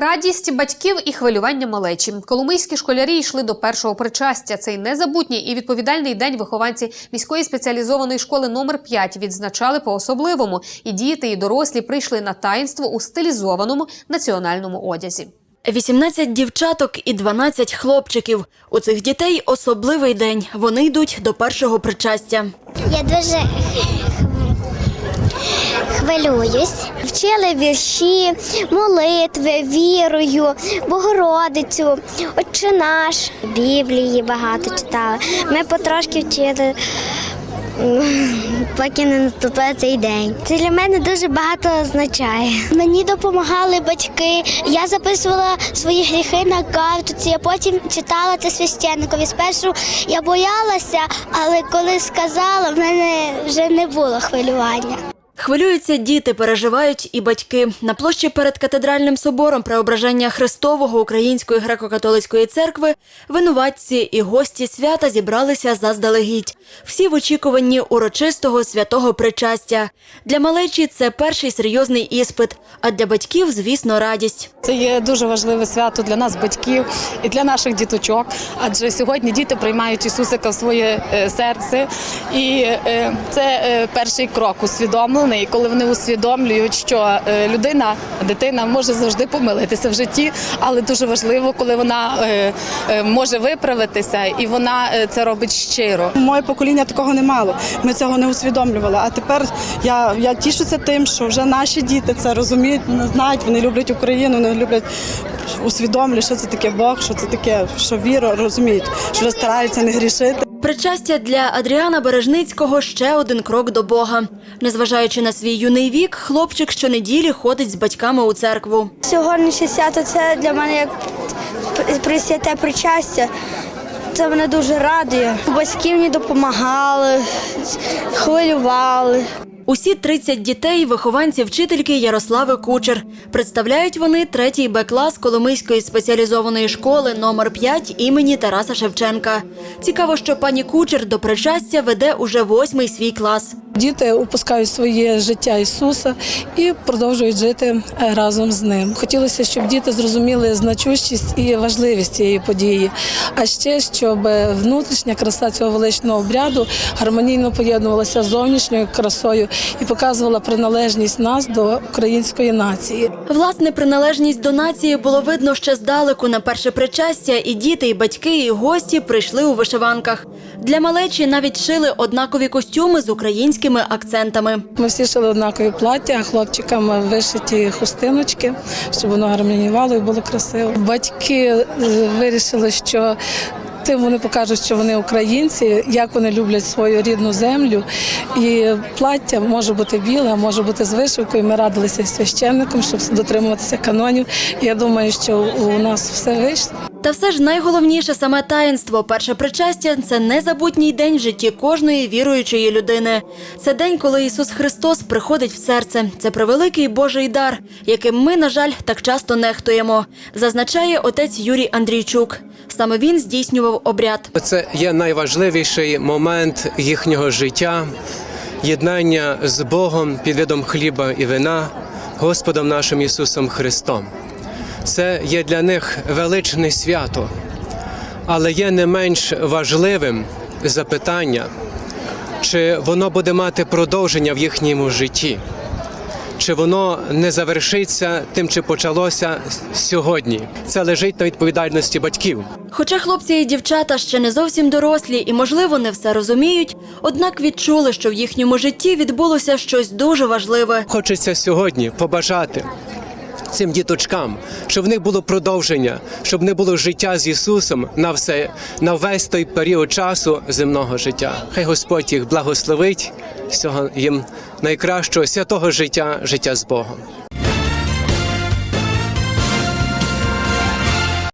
Радість батьків і хвилювання малечі. Коломийські школярі йшли до першого причастя. Цей незабутній і відповідальний день вихованці міської спеціалізованої школи номер 5 відзначали по-особливому. І діти, і дорослі прийшли на таїнство у стилізованому національному одязі. 18 дівчаток і 12 хлопчиків. У цих дітей особливий день. Вони йдуть до першого причастя. Я дуже хвилююсь. Вчили вірші, молитви, вірою, Богородицю, Отче наш. Біблії багато читали. Ми потрошки вчили. Поки не наступив цей день. Це для мене дуже багато означає. Мені допомагали батьки. Я записувала свої гріхи на картоці, а потім читала це священникові. Спершу я боялася, але коли сказала, в мене вже не було хвилювання. Хвилюються діти, переживають і батьки. На площі перед катедральним собором Преображення Христового Української греко-католицької церкви винуватці і гості свята зібралися заздалегідь. Всі в очікуванні урочистого святого причастя. Для малечі це перший серйозний іспит, а для батьків, звісно, радість. Це є дуже важливе свято для нас, батьків, і для наших діточок. Адже сьогодні діти приймають Ісусика в своє е, серце, і е, це е, перший крок усвідомлений, коли вони усвідомлюють, що е, людина, дитина може завжди помилитися в житті, але дуже важливо, коли вона е, е, може виправитися, і вона це робить щиро. Моє покоління такого не мало. Ми цього не усвідомлювали. А тепер я, я тішуся тим, що вже наші діти це розуміють, знають, вони люблять Україну, вони люблять усвідомлюють, що це таке Бог, що це таке, що віру розуміють, що стараються не грішити. Причастя для Адріана Бережницького ще один крок до Бога. Незважаючи на свій юний вік, хлопчик щонеділі ходить з батьками у церкву. Сьогоднішнє свято це для мене як присвяте причастя. Це мене дуже радує. Батьки мені допомагали, хвилювали. Усі 30 дітей – вихованці вчительки Ярослави Кучер. Представляють вони третій Б-клас Коломийської спеціалізованої школи номер 5 імені Тараса Шевченка. Цікаво, що пані Кучер до причастя веде уже восьмий свій клас. Діти упускають своє життя Ісуса і продовжують жити е, разом з ним. Хотілося, щоб діти зрозуміли значущість і важливість цієї події, а ще щоб внутрішня краса цього величного обряду гармонійно поєднувалася з зовнішньою красою і показувала приналежність нас до української нації. Власне, приналежність до нації було видно ще здалеку на перше причастя, і діти, і батьки, і гості прийшли у вишиванках. Для малечі навіть шили однакові костюми з українськими акцентами. Ми всі шили однакові плаття, хлопчикам вишиті хустиночки, щоб воно гармонівало і було красиво. Батьки е, вирішили, що Тим вони покажуть, що вони українці, як вони люблять свою рідну землю. І плаття може бути біле, може бути з вишивкою. Ми радилися священником, щоб дотримуватися канонів. Я думаю, що у нас все вийшло. Та все ж найголовніше саме таїнство. Перше причастя це незабутній день в житті кожної віруючої людини. Це день, коли Ісус Христос приходить в серце. Це превеликий Божий дар, яким ми, на жаль, так часто нехтуємо, зазначає отець Юрій Андрійчук. Саме він здійснював обряд. Це є найважливіший момент їхнього життя, єднання з Богом під видом хліба і вина, Господом нашим Ісусом Христом. Це є для них величне свято, але є не менш важливим запитання, чи воно буде мати продовження в їхньому житті, чи воно не завершиться тим, чи почалося сьогодні. Це лежить на відповідальності батьків. Хоча хлопці і дівчата ще не зовсім дорослі і, можливо, не все розуміють, однак відчули, що в їхньому житті відбулося щось дуже важливе. Хочеться сьогодні побажати цим діточкам, щоб в них було продовження, щоб не було життя з Ісусом на все на весь той період часу земного життя. Хай Господь їх благословить всього їм найкращого святого життя, життя з Богом.